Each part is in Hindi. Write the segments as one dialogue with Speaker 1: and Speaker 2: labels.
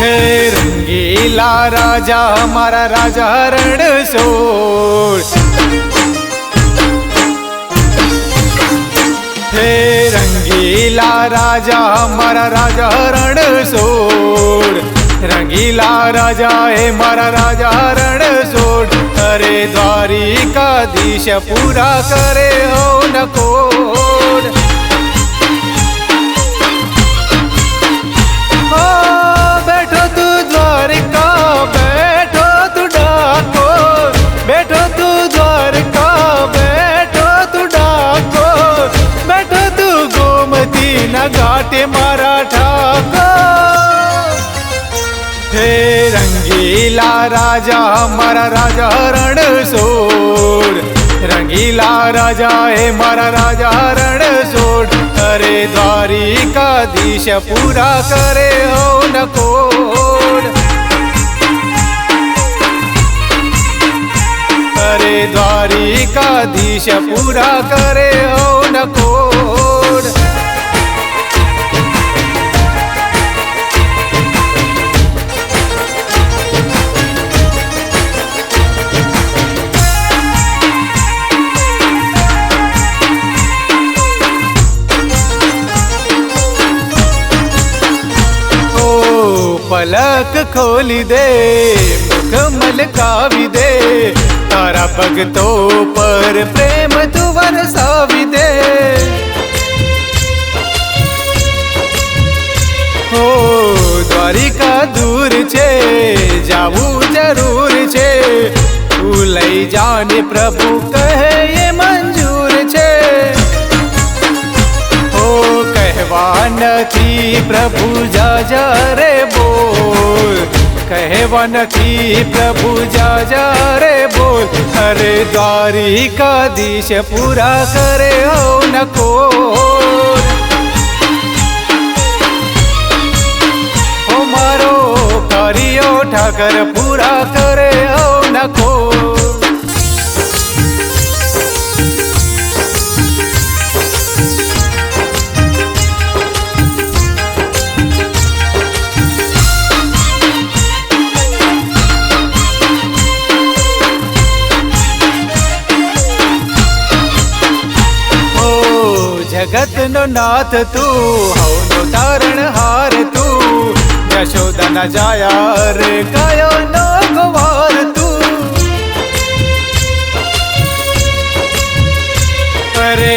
Speaker 1: रंगीला राजा, हमारा राजा रणशोर हे रंगीला राजा, हमारा राजा रणशोर रंगीला राजा, है मारा राजा रणशोर अरे द्वारिकाधीश, पूरा करे हो नको ते मराठा हे रंगीला राजा हमारा राजा रण सोड रंगीला राजा हे मारा राजा रण सोड अरे द्वारिकाधीश पूरा करे हो नको द्वारिका दिश पूरा करे हो फलक खोलिदे मुखमल काविदे तारा भगतो पर प्रेम तू वरसाविदे हो द्वारिका दूर छे, जाऊ ज़रूर छे, तू लई जाने प्रभु કહેવા નથી પ્રભુ જા જા રે બોલ કહેવા નથી પ્રભુ જા જા રે બોલ અરે દ્વારિકાધીશ પૂરા કરે હો નકો ઓ મારો કર્યો ઠાકર પૂરા कृष्ण नाथ तू, हौ नो तारण हार तू, यशोदा न जाया रे, कायो नो गवार तू। अरे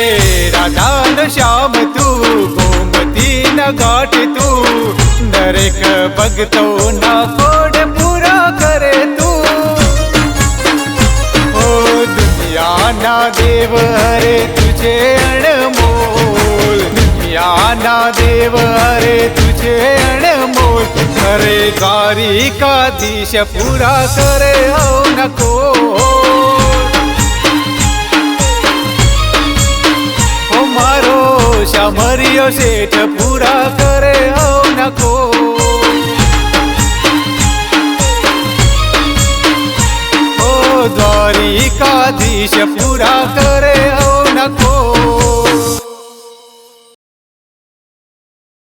Speaker 1: राधा न श्याम तू, गोमती न गाठ तू, नरेक भगतो ना कोड पूरा करे तू। ओ दुनिया ना देव हरे, तुझे अणमो દુનિયાના દેવ, અરે તુજે અણમોલ હરે દ્વારિકાધીશ પૂરા કરે હો નકો મારો શામરિયો શેઠ, પૂરા કરે હો નકો દ્વારિકાધીશ પૂરા કરે